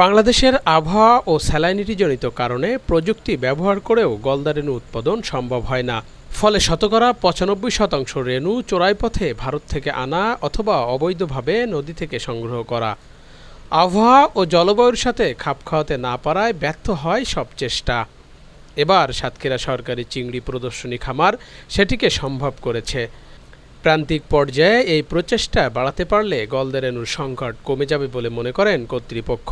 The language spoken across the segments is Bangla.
বাংলাদেশের আবহাওয়া ও স্যালাইনিটিজনিত কারণে প্রযুক্তি ব্যবহার করেও গলদা রেণু উৎপাদন সম্ভব হয় না। ফলে শতকরা পঁচানব্বই শতাংশ রেণু চোরাই পথে ভারত থেকে আনা অথবা অবৈধভাবে নদী থেকে সংগ্রহ করা। আবহাওয়া ও জলবায়ুর সাথে খাপ খাওয়াতে না পারায় ব্যর্থ হয় সব চেষ্টা। এবার সাতক্ষীরা সরকারি চিংড়ি প্রদর্শনী খামার সেটিকে সম্ভব করেছে। প্রান্তিক পর্যায়ে এই প্রচেষ্টা বাড়াতে পারলে গলদা রেণুর সংকট কমে যাবে বলে মনে করেন কর্তৃপক্ষ।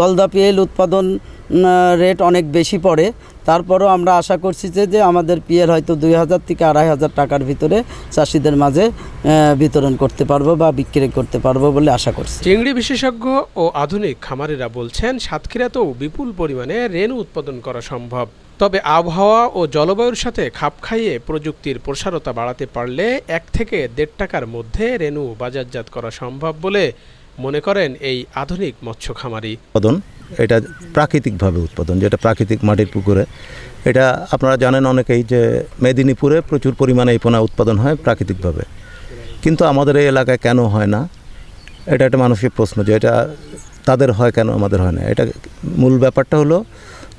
গলদা পিএল উৎপাদন রেট অনেক বেশি পড়ে। তারপরও আমরা আশা করছি যে যে আমাদের পিএল হয়তো দুই হাজার থেকে আড়াই হাজার টাকার ভিতরে চাষিদের মাঝে বিতরণ করতে পারব বা বিক্রি করতে পারব বলে আশা করছি। চিংড়ি বিশেষজ্ঞ ও আধুনিক খামারিরা বলছেন সাতক্ষীরাতেও বিপুল পরিমাণে রেণু উৎপাদন করা সম্ভব। তবে আবহাওয়া ও জলবায়ুর সাথে খাপ খাইয়ে প্রযুক্তির প্রসারতা বাড়াতে পারলে এক থেকে দেড় টাকার মধ্যে রেণু বাজারজাত করা সম্ভব বলে মনে করেন এই আধুনিক মৎস্য খামারি উৎপাদন, এটা প্রাকৃতিকভাবে উৎপাদন, যেটা প্রাকৃতিক মাটির পুকুরে। এটা আপনারা জানেন অনেকেই যে মেদিনীপুরে প্রচুর পরিমাণে এই পোনা উৎপাদন হয় প্রাকৃতিকভাবে। কিন্তু আমাদের এই এলাকায় কেন হয় না? এটা একটা মানসিক প্রশ্ন যে এটা তাদের হয় কেন, আমাদের হয় না? এটা মূল ব্যাপারটা হলো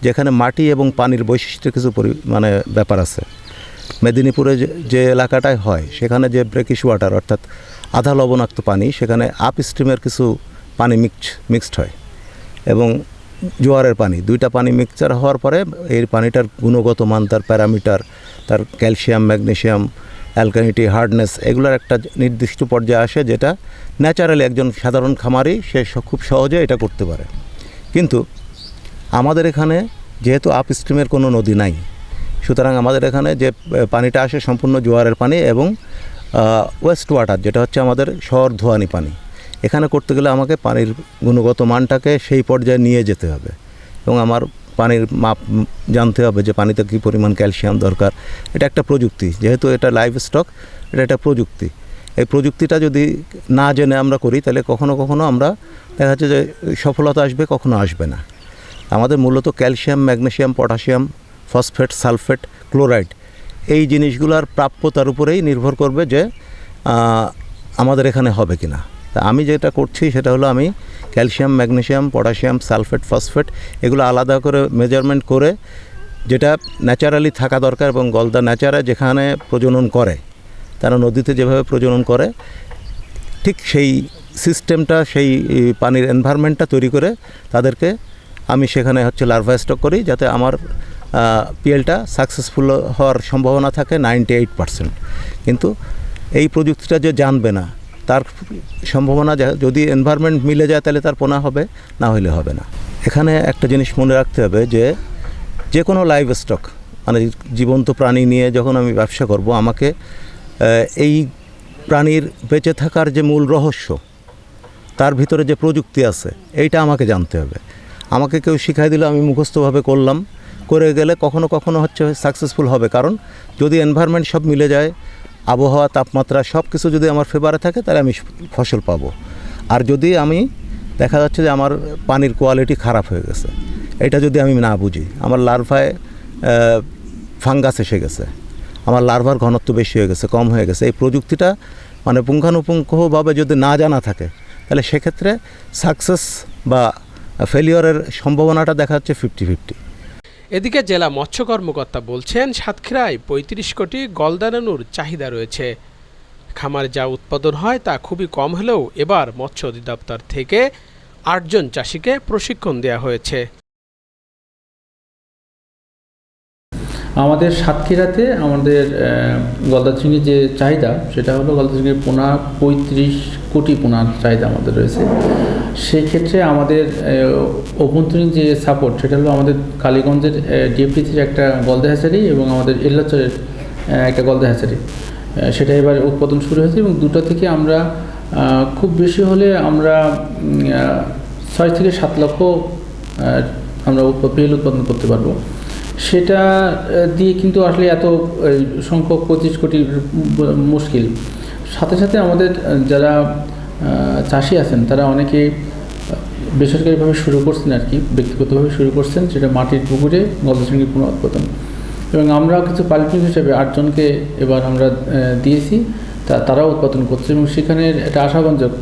যেখানে মাটি এবং পানির বৈশিষ্ট্য কিছু মানে ব্যাপার আছে। মেদিনীপুরে যে- যে এলাকাটায় হয়, সেখানে যে ব্রেকিশ ওয়াটার অর্থাৎ আধা লবণাক্ত পানি, সেখানে আপ স্ট্রিমের কিছু পানি মিক্স মিক্সড হয়। এবং জোয়ারের পানি, দুইটা পানি মিক্সচার হওয়ার পরে এই পানিটার গুণগত মান, তার প্যারামিটার, তার ক্যালসিয়াম ম্যাগনেশিয়াম অ্যালকানিটি, হার্ডনেস, এগুলোর একটা নির্দিষ্ট পর্যায়ে আসে, যেটা ন্যাচারালি একজন সাধারণ খামারি সে, খুব সহজে এটা করতে পারে। কিন্তু আমাদের এখানে যেহেতু আপ স্ট্রিমের কোনো নদী নাই, সুতরাং আমাদের এখানে যে পানিটা আসে সম্পূর্ণ জোয়ারের পানি এবং ওয়েস্ট ওয়াটার যেটা হচ্ছে আমাদের শহর ধোয়ানি পানি, এখানে করতে গেলে আমাকে পানির গুণগত মানটাকে সেই পর্যায়ে নিয়ে যেতে হবে এবং আমার পানির মাপ জানতে হবে যে পানিতে কী পরিমাণ ক্যালসিয়াম দরকার। এটা একটা প্রযুক্তি, যেহেতু এটা লাইভ স্টক এটা একটা প্রযুক্তি। এই প্রযুক্তিটা যদি না জেনে আমরা করি, তাহলে কখনো কখনো আমরা দেখা যাচ্ছে যে সফলতা আসবে, কখনো আসবে না। আমাদের মূলত calcium magnesium potassium phosphate, sulphate, chloride এই জিনিসগুলোর প্রাপ্যতার উপরেই নির্ভর করবে যে আমাদের এখানে হবে কি না তা আমি যেটা করছি সেটা হলো আমি calcium magnesium potassium sulphate, phosphate এগুলো আলাদা করে মেজারমেন্ট করে যেটা ন্যাচারালি থাকা দরকার এবং গলদা ন্যাচারা যেখানে প্রজনন করে, তারা নদীতে যেভাবে প্রজনন করে, ঠিক সেই সিস্টেমটা, সেই পানির এনভায়রনমেন্টটা তৈরি করে তাদেরকে আমি সেখানে হচ্ছে লার্ভা স্টক করি যাতে আমার পিএলটা সাকসেসফুল হওয়ার সম্ভাবনা থাকে নাইনটি এইট পারসেন্ট কিন্তু এই প্রযুক্তিটা যে জানবে না, তার সম্ভাবনা যদি এনভায়রনমেন্ট মিলে যায় তাহলে তার পোনা হবে, না হলে হবে না। এখানে একটা জিনিস মনে রাখতে হবে যে যে কোনো লাইভ স্টক মানে জীবন্ত প্রাণী নিয়ে যখন আমি ব্যবসা করব, আমাকে এই প্রাণীর বেঁচে থাকার যে মূল রহস্য, তার ভিতরে যে প্রযুক্তি আছে, এইটা আমাকে জানতে হবে। আমাকে কেউ শিখাই দিলে, আমি মুখস্থভাবে করলাম। করে গেলে কখনো কখনো হচ্ছে সাকসেসফুল হবে। কারণ যদি এনভায়রনমেন্ট সব মিলে যায়, আবহাওয়া, তাপমাত্রা সব কিছু যদি আমার ফেভারে থাকে, তাহলে আমি ফসল পাবো। আর যদি আমি দেখা যাচ্ছে যে আমার পানির কোয়ালিটি খারাপ হয়ে গেছে, এটা যদি আমি না বুঝি, আমার লার্ভায় ফাঙ্গাস এসে গেছে, আমার লার্ভার ঘনত্ব বেশি হয়ে গেছে, কম হয়ে গেছে, এই প্রযুক্তিটা মানে পুঙ্খানুপুঙ্খভাবে যদি না জানা থাকে, তাহলে সেক্ষেত্রে সাকসেস বা ফেলিওরের সম্ভাবনাটা দেখা যাচ্ছে ফিফটি ফিফটি। এদিকে জেলা মৎস্য কর্মকর্তা বলছেন, সাতক্ষীরায় পঁয়ত্রিশ কোটি গলদানানুর চাহিদা রয়েছে। খামার যা উৎপাদন হয় তা খুবই কম হলেও এবার মৎস্য অধিদপ্তর থেকে আটজন চাষিকে প্রশিক্ষণ দেওয়া হয়েছে। আমাদের সাতক্ষীরাতে আমাদের গলদা চিংড়ির যে চাহিদা, সেটা হলো গলদা চিংড়ির পোনা পঁয়ত্রিশ কোটি পোনার চাহিদা আমাদের রয়েছে। সেক্ষেত্রে আমাদের অভ্যন্তরীণ যে সাপোর্ট সেটা হলো আমাদের কালীগঞ্জের ডিএফটিসির একটা গলদা হ্যাচারি এবং আমাদের এল্লাচরের একটা গলদা হ্যাচারি সেটা এবার উৎপাদন শুরু হয়েছে এবং দুটো থেকে আমরা খুব বেশি হলে আমরা ছয় থেকে সাত লক্ষ আমরা পেল উৎপাদন করতে পারব। সেটা দিয়ে কিন্তু আসলে এত সংখ্যক পঁচিশ কোটি মুশকিল। সাথে সাথে আমাদের যারা চাষি আছেন, তারা অনেকে বেসরকারিভাবে শুরু করছেন আর কি, ব্যক্তিগতভাবে শুরু করছেন, সেটা মাটির পুকুরে, গলদা চিংড়ি পুনঃ উৎপাদন। এবং আমরা কিছু পাইলটিং হিসেবে আটজনকে এবার আমরা দিয়েছি, তা, তারাও উৎপাদন করছে এবং সেখানে একটা আশাবঞ্জক